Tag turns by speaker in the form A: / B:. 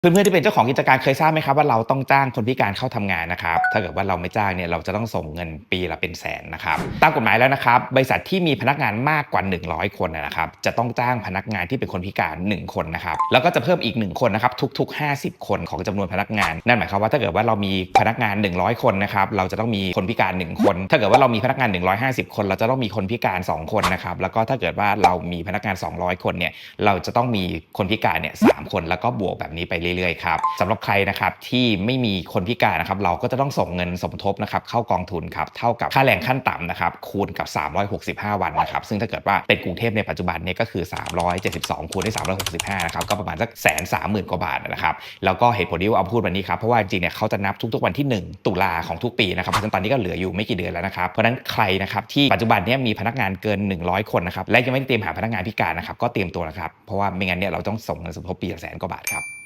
A: เพื่อนๆที่เป็นเจ้าของกิจการเคยทราบไหมครับว่าเราต้องจ้างคนพิการเข้าทำงานนะครับถ้าเกิดว่าเราไม่จ้างเนี่ยเราจะต้องส่งเงินปีละเป็นแสนนะครับตามกฎหมายแล้วนะครับบริษัทที่มีพนักงานมากกว่า 100 คนนะครับจะต้องจ้างพนักงานที่เป็นคนพิการ 1 คนนะครับแล้วก็จะเพิ่มอีก 1 คนนะครับทุกๆ 50 คนของจำนวนพนักงาน นั่นหมายความว่าถ้าเกิดว่าเรามีพนักงาน 100 คนนะครับเราจะต้องมีคนพิการ 1 คน ถ้าเกิดว่าเรามีพนักงาน 150 คน เราจะต้องมีคนพิการ 2 คนนะครับแล้วก็ถ้าเกิดว่าเรามีพนักงาน 200 คนเนี่ยเราจะต้องมีคนพิการเนี่ยสามคนแล้วก็บวกแบบนี้ไปเรื่อยๆครับสำหรับใครนะครับที่ไม่มีคนพิการนะครับเราก็จะต้องส่งเงินสมทบนะครับเข้ากองทุนครับเท่ากับค่าแรงขั้นต่ำนะครับคูณกับ 365 วันนะครับซึ่งถ้าเกิดว่าเป็นกรุงเทพในปัจจุบันเนี่ยก็คือ 372คูณด้วย365นะครับก็ประมาณสักแสนสามหมื่นกว่าบาทนะครับแล้วก็เหตุผลที่เอาพูดวันนี้ครับเพราะว่าจริงๆเนี่ยเขาจะนับทุกๆวันที่ 1 ตุลาของทุกปีนะครับเพราะฉะนั้นตอนนี้ก็เหลืออยู่ไม่กี่เดือนแล้วนะครับเพราะฉะนั้นใครนะครับที่ปัจจุบันเนี่ยมีพนักงานเกิน 100 คนนะครับและยังไม่ได้เตรียมหาพนักงานพิการนะครับก็เตรียมตัวนะครับเพราะว่าไม่งั้นเนี่ยเราต้องส่งเงินสมทบปีละแสนกว่าบาทครับ